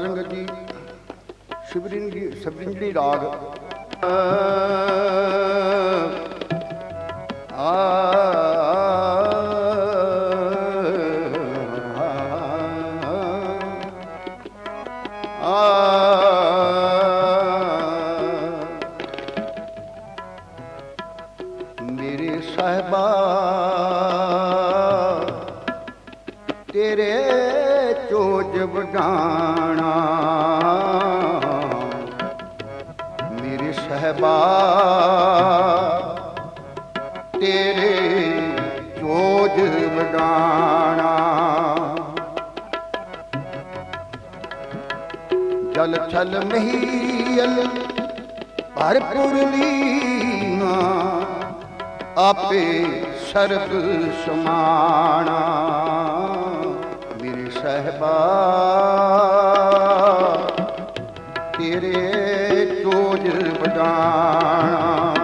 ਸਾਧ ਸੰਗਤ ਜੀ ਸ਼ਿਵਰਿੰਗੀ ਸਬਰਿੰਗੀ ਰਾਗ ਆ ਸਾਹਿਬਾ ਤੇਰੇ ਵਡਾਣਾ ਮੇਰੇ ਸਹਿਬਾ ਤੇਰੇ ਚੋਜ ਵਡਾਣਾ ਜਲ ਛਲ ਮਹੀਲ ਭਰਪੁਰ ਲੀਨਾ ਆਪੇ ਸਰਬ ਸਮਾਣਾ। ਸਹਬਾ ਤੇਰੇ ਚੋਜ ਵਡਾਣਾ।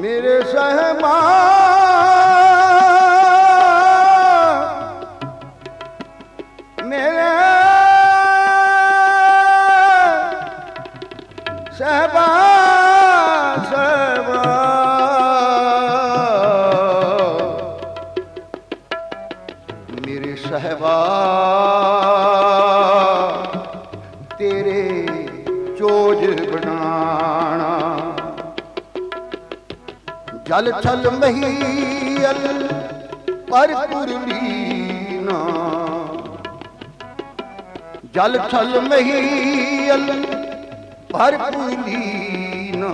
ਮੇਰੇ ਸਹਬਾ। ਮੇਰੇ ਸਹਬਾ। ਜਲ ਛਲ ਮਹੀਲ ਪਰ ਪੁਰਲੀਨਾ ਜਲ ਛਲ ਮਹੀਲ ਪਰ ਪੁਰਲੀਨਾ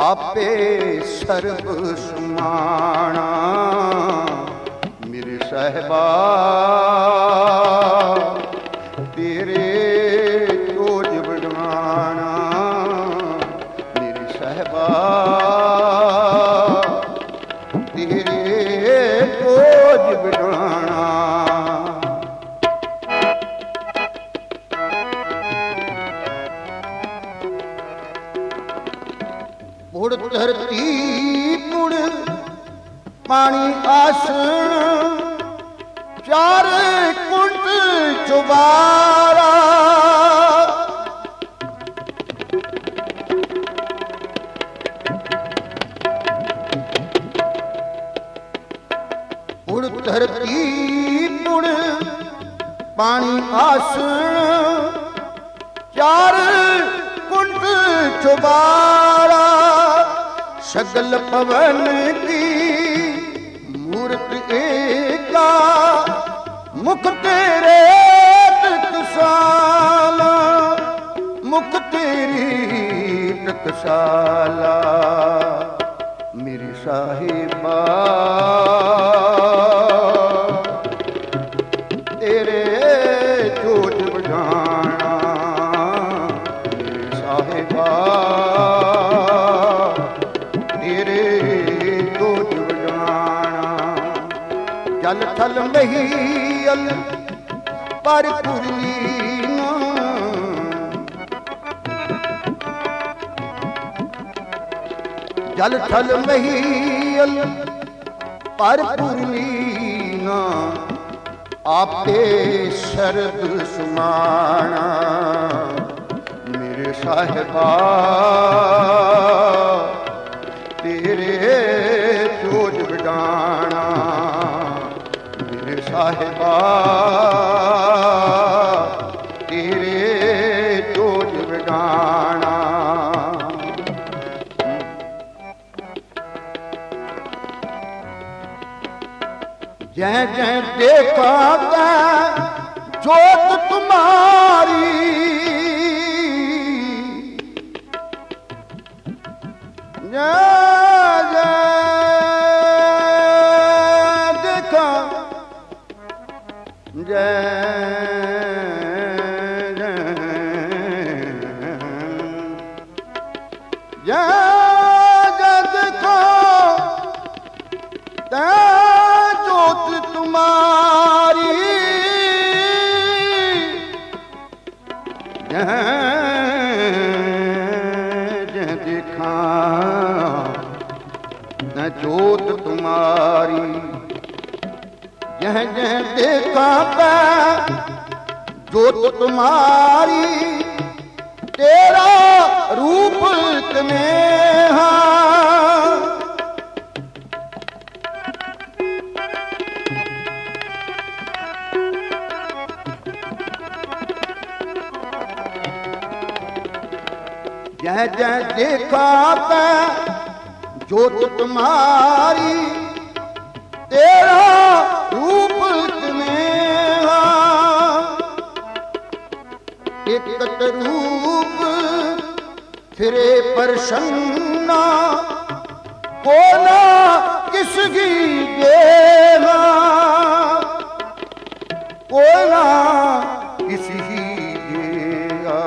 ਆਪੇ ਸਰਬ ਸਮਾਣਾ ਮੇਰੇ ਸਹਬਾ ਚੋਜ ਵਡਵਾਣਾ ਪੁੜ ਧਰਤੀ ਪੁੜ, ਪਾਣੀ ਆਸਣ, ਚਾਰ ਕੁੰਟ ਚੁਬਾਰਾ, ਸਗਲ ਪਵਨ ਕੀ ਮੂਰਤ ਏਕਾ, ਮੁਖ ਤੇਰੇ ਟਕਸਾਲਾ ਮੁਖ ਤੇਰੀ ਟਕਸਾਲਾ ਮੇਰੀ ਸਾਹਿਬਾ। ਥਲ ਮਹੀਲ ਪਰ ਪੁਰੀਨਾ ਜਲ ਥਲ ਮਹੀਲ ਪਰ ਪੁਰੀਨਾ ਆਪੇ ਸਰਬ ਸਮਾਣਾ ਮੇਰੇ ਸਾਹਿਬਾ। जय जय देखा तै जोत तुम्हारी जय जय ਜਾ ਜਦ ਕੋ ਤਾ जह जह देखा पै जोत तुम्हारी तेरा रूप कनेहा जह जह देखा पै जोत तुम्हारी तेरा रूप कनेहा ਇਕਤ ਰੂਪ ਫਿਰੇ ਪਰਸ਼ੰਨਾ। ਕੋਨਾ ਕਿਸ ਕੀ ਦੇਵਾ ਕੋਨਾ ਕਿਸ ਹੀ ਦੇਗਾ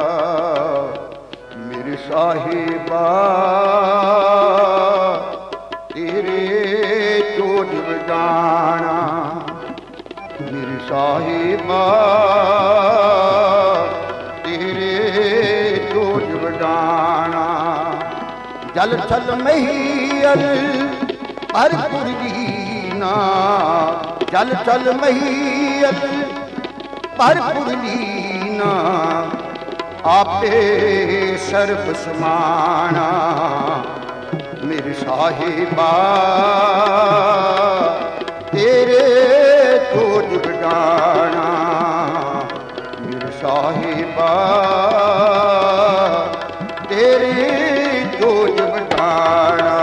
ਮੇਰੇ ਸਾਹਿਬਾ, ਤੇਰੇ ਜੋਜ ਵਜਾਣਾ ਮੇਰੇ ਸਾਹਿਬਾ ਤੇਰੇ ਜੋਜ ਵਡਾਣਾ ਜਲ ਛਲ ਮਹੀਲ ਹਰ ਪੁਰਲੀਨਾ ਜਲ ਛਲ ਮਹੀਲ ਪਰ ਪੁਰਲੀਨਾ ਆਪੇ ਸਰਬ ਸਮਾਣਾ। ਮੇਰੇ ਸਾਹਿਬਾ ਜੋਜ ਵਡਾਣਾ ਮੇਰੇ ਸਾਹਿਬਾ ਤੇਰੇ ਜੋਜ ਵਡਾਣਾ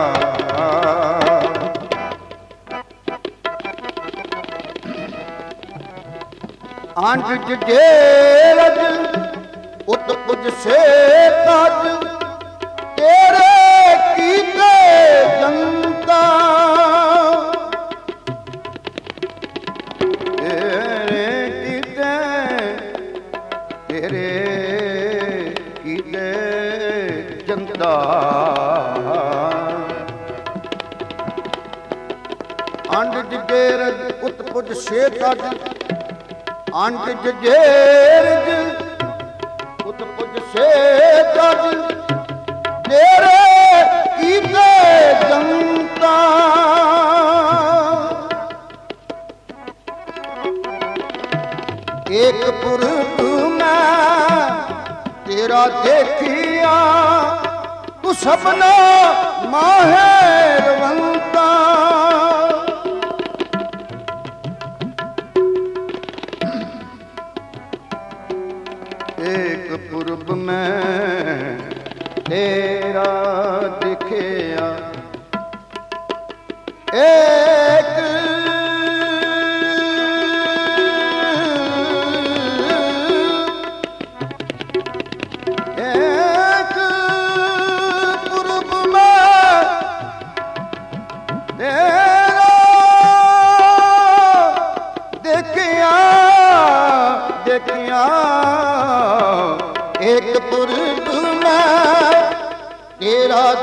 ਅੰਜ ਜੇਰਜ ਉਤ ਕੁਜ ਸੇ ਤਜ ਜੰਤਾ ਅੰਡ ਜੇਰਜ ਉਤ ਕੁਜ ਸੇ ਤਜ, ਅੰਡ ਜੇਰਜ ਉਤ ਕੁਜ ਸੇ ਤਜ। ਤੇਰੇ ਕੀਤੇ ਜੰਤਾ ਇੱਕ ਪੁਰਖ ਮੈਂ ਤੇਰਾ ਦੇਖਿਆ। ਤੂੰ ਸਭਨਾ ਮਾਹਿਰਵੰਤਾ ਇੱਕ ਪੁਰਬ ਮੈਂ ਤੇਰਾ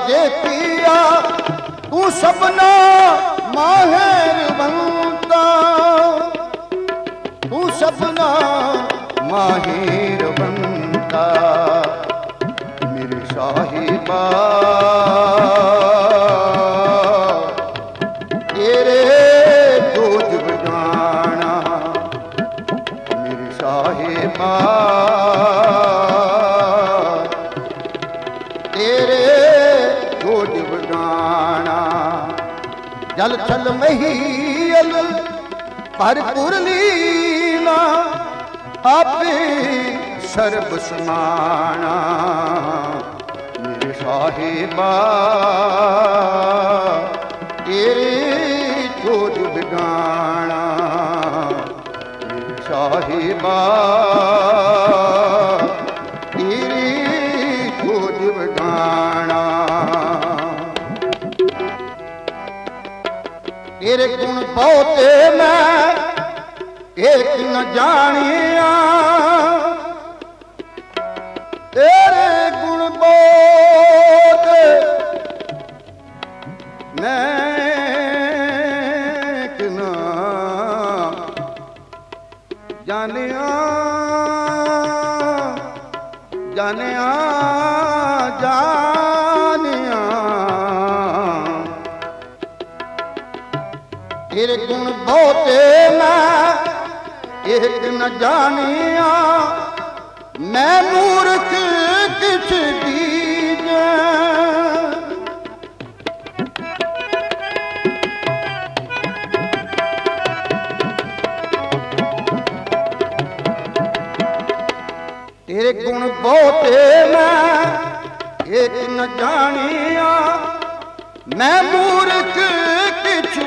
ਤੇਰਾ ਦੇਖਿਆ ਤੂੰ ਸਭਨਾ ਮਾਹਿਰ ਬੰਤਾ ਤੂੰ ਸਭਨਾ ਮਾਹਿਰ ਬੰਤਾ ਮੇਰੇ ਸਾਹਿਬਾ ਜੋਜ ਜਲ ਥਲ ਮਹੀਲ ਭਰਪੁਰ ਲੀਲਾ, ਆਪੇ ਸਰਬ ਸਮਾਣਾ। ਮੇਰੇ ਸਾਹਿਬਾ, ਤੇਰੇ ਜੋਜ ਬਿਗਾਣਾ। ਮੇਰੇ ਸਾਹਿਬਾ ਤੇਰੇ ਗੁਣ ਬਹੁਤੇ ਮੈਂ ਇੱਕ ਨ ਜਾਣਿਆ। ਤੇਰੇ ਤੇਰੇ ਤੇਰੇ ਗੁਣ ਬਹੁਤੇ ਮੈਂ ਇੱਕ ਨ ਜਾਣਿਆ। ਮੈਂ ਮੂਰਖ ਕਿਛ ਦੀਜੈ ਤੇਰੇ ਗੁਣ ਬਹੁਤੇ ਮੈਂ ਇੱਕ ਨ ਜਾਣਿਆ। ਮੈਂ ਮੂਰਖ ਕਿਛ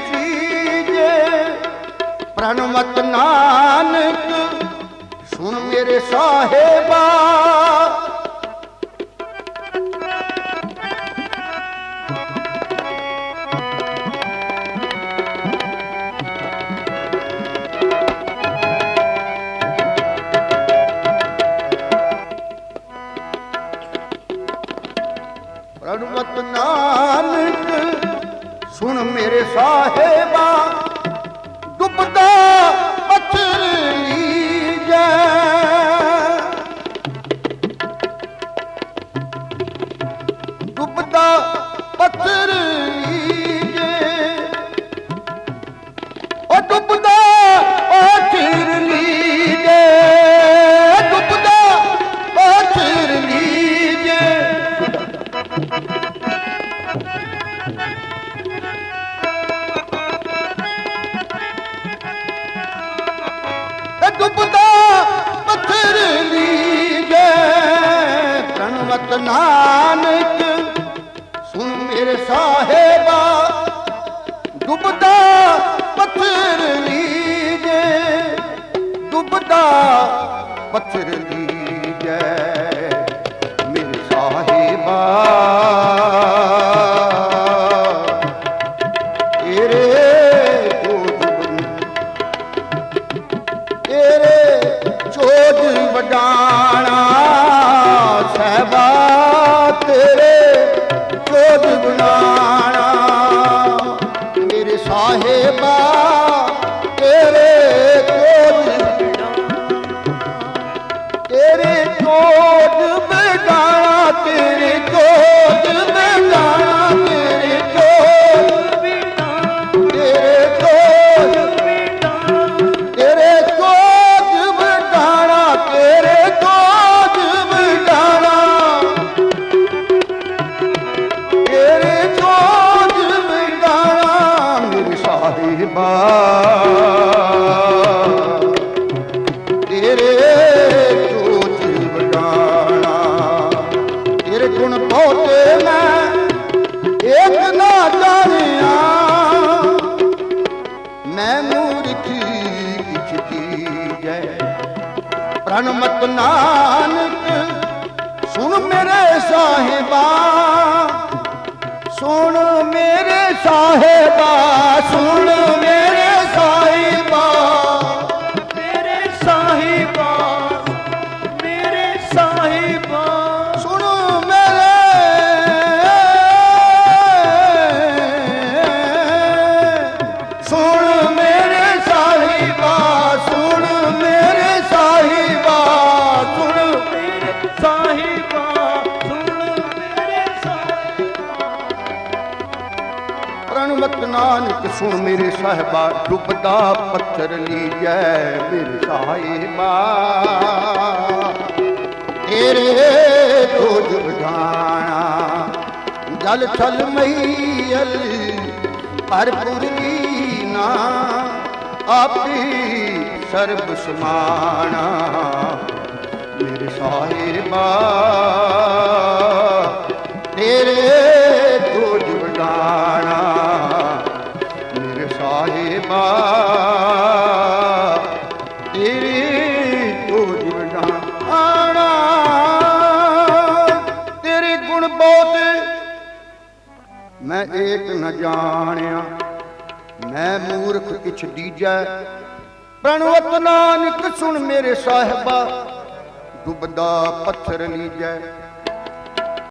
ਪ੍ਰਣਮਤ ਨਾਨਕ ਸੁਣ ਮੇਰੇ ਸਾਹਿਬਾ। ਪ੍ਰਣਮਤ ਨਾਨਕ ਸੁਣ ਮੇਰੇ ਸਾਹਿਬਾ। ਡੁੱਬਦਾ ਡੁੱਬਦਾ ਪੱਥਰ ਲੀਜੈ ਮੇਰੇ ਸਾਹਿਬਾ ਤੇਰੇ ਕੋਜ ਵਡਾਣਾ, ਤੇਰੇ ਗੁਣ ਬਹੁਤੇ ਮੈਂ ਇੱਕ ਨਾ ਜਾਣਿਆ। ਮੈਂ ਮੂਰਖੀ ਕਿਛ ਕੀਜੈ ਪ੍ਰਣਮਤ ਨਾਨਕ, ਸੁਣ ਮੇਰੇ ਸਾਹਿਬਾ, ਸੁਣ ਮੇਰੇ ਸਾਹਿਬਾ। ਪ੍ਰਣਮਤ ਨਾਨਕ ਸੁਣ ਮੇਰੇ ਸਾਹਿਬਾ, ਡੁੱਬਦਾ ਪੱਥਰ ਲੀਜੈ ਮੇਰੇ ਸਾਹਿਬਾ। ਤੇਰੇ ਤੋਜ ਵਡਾਣਾ ਜਲ ਛਲ ਮਈਲ ਭਰਪੁਰ ਕੀਨਾ, ਆਪੀ ਸਰਬ ਸਮਾਣਾ ਮੇਰੇ ਸਾਹਿਬਾ। ਤੇਰੇ ਕਿਛ ਦੀਜੈ ਪ੍ਰਣਵਤ ਨਾਨਕ ਸੁਣ ਮੇਰੇ ਸਾਹਿਬਾ। ਡੁੱਬਦਾ ਪੱਥਰ ਲੀਜੈ